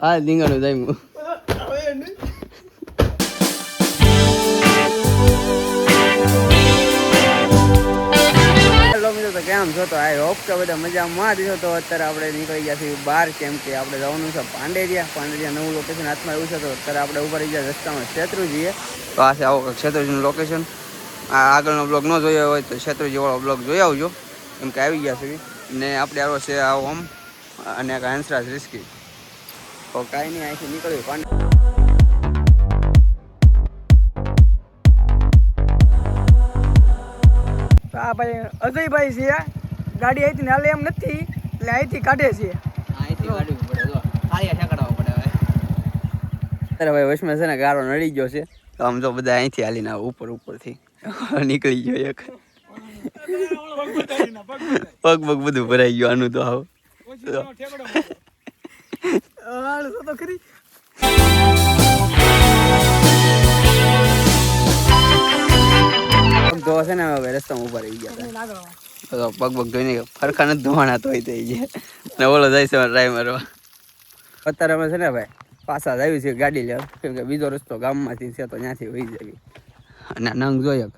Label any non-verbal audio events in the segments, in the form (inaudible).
આ રીંગણનું જાય તો કેમ છો? તો આઈ હોપ કે બધા મજામાં જ તો અત્યારે આપણે નીકળી ગયા છીએ બહાર, કેમ આપણે જવાનું છે પાંડેરિયા. પાંડેરિયા નવું લોકેશન હાથમાં આવ્યું છે, તો અત્યારે આપણે ઊભા રહી ગયા રસ્તામાં શેત્રુજીએ. તો આ છે લોકેશન આ આગળનો બ્લોગ ન જોયો હોય તો શેત્રુજીવાળો બ્લોગ જોઈ આવજો. એમ કે આવી ગયા છે ને આપણે આવો છે આવો ઓમ અને એક હંસરાજ રિસ્કી તો કાંઈ નહીં અહીંથી નીકળ્યું. પણ તો આ ભાઈ અજયભાઈ છે ગાડી અહીંથી હાલે એમ નથી એટલે અહીંથી કાઢે છે. અહીંથી કાઢવી પડે જો. ખાલી ઠેકડાવવા પડે હવે. અત્યારે ભાઈ વચમાં છે ને ગારો નડી ગયો છે. તો આમ જો બધા અહીંથી હાલીને ઉપર ઉપરથી. (laughs) નીકળી ગયો એક. (laughs) પગ પગ બધું ભરાઈ ગયું આનું તો આવ. હાલ તો તો ખરી. ધોવા છે ને હવે રસ્તામાં ઊભા રહી ગયા તો પગ પગ ધોઈને ફરખા નથી ધોવાના તોય થઈ ગયા. ને ઓલો જાય છે ડ્રાઈવ મારવા અત્યારે અમે છે ને ભાઈ પાછા જ આવ્યું છે ગાડી લેવા. કેમ કે બીજો રસ્તો ગામમાંથી છે તો ત્યાંથી વહી જવી. અને નંગ જોઈએ (laughs)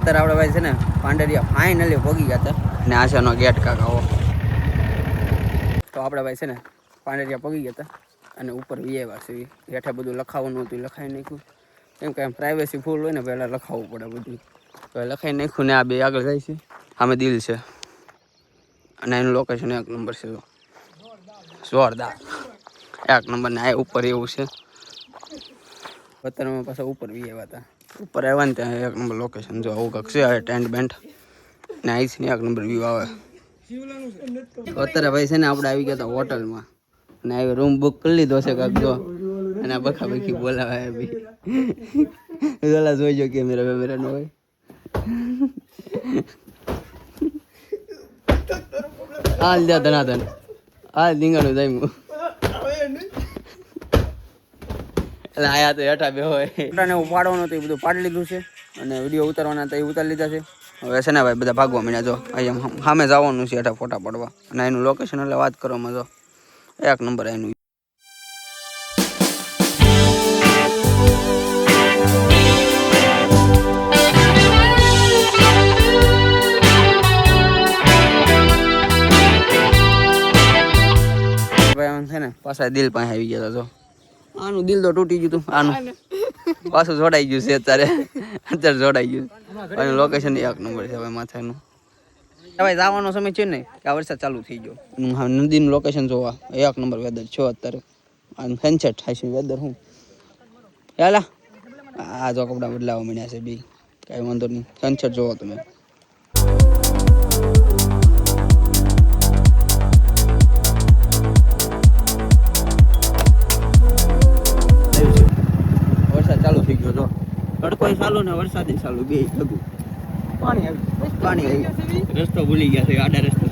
અત્યારે આપણે ભાઈ છે ને પાંડરિયા ફાઇનલી પગી ગયા હતા. અને આશાનો ગેટ કાકા તો આપણે ભાઈ છે ને પાંડરિયા પગી ગયા હતા અને ઉપર વિયેવા છે. હેઠે બધું લખાવવાનું હતું, લખાઈ નાખ્યું. કેમ કે પ્રાઇવેસી ફૂલ હોય ને પહેલાં લખાવવું પડે બધું. તો લખાઈ નાખ્યું ને આ બે આગળ જાય છે. સામે દિલ છે. અને એનું લોકેશન એક નંબર છે જોરદાર. એક નંબર ને આ ઉપર એવું છે. પથ્થરમાં પાછા ઉપર આવ્યા હતા. ઉપર આવ્યા ને ત્યાં એક નંબર લોકેશન જો આવું કંઈક છે ટેન્ટ બેન્ટ ને આઈસ ને એક નંબર વ્યૂ આવે. અત્યારે ભાઈ છે ને આપણે આવી ગયા હતા હોટલમાં. અને આવી રૂમ બુક કરી લીધો છે કાંક જો. અને આ બખા બખી બોલાવાય બી. ઓલા જોઈજો કેમેરા વેમેરા નો હોય. હાલ જા ધનાધન. હાલ રીંગણું જાય એટલે આયા તો હેઠા બે હોય ને ઉપાડવાનું તો એ બધું પાડી લીધું છે. અને વીડિયો ઉતારવાના તો એ ઉતારી લીધા છે. હવે છે ને ભાઈ બધા ભાગવા માંડ્યા. જો અહીંયા સામે જવાનું છે એટલે ફોટા પડવા. અને એનું લોકેશન એટલે વાત કરવામાં જો એક નંબર એનું. છે ને પાછા દિલ પાસે આવી ગયા હતા જો. આનું દિલ તો તૂટી ગયું તું આનું. પાછું જોડાઈ ગયું છે અત્યારે. અત્યારે જોડાઈ ગયું. એનું લોકેશન એક નંબર છે ભાઈ માથાનું. ભાઈ જવાનો સમય છે ને કે આ વરસાદ ચાલુ થઈ ગયો. હા નદીનું લોકેશન જોવા. એક નંબર વેધર છો અત્યારે. આમ સનસેટ થાય છે વેધર હું. ચાલા આ જો કપડા બદલાવા માંડ્યા છે બી. કાંઈ વાંધો નહીં. સનસેટ જોવો તમે. તડકો ચાલુ ને વરસાદ ચાલુ બે ભેગું. પાણી આવ્યું પાણી આવી રસ્તો ભૂલી ગયા છે આડા રસ્તો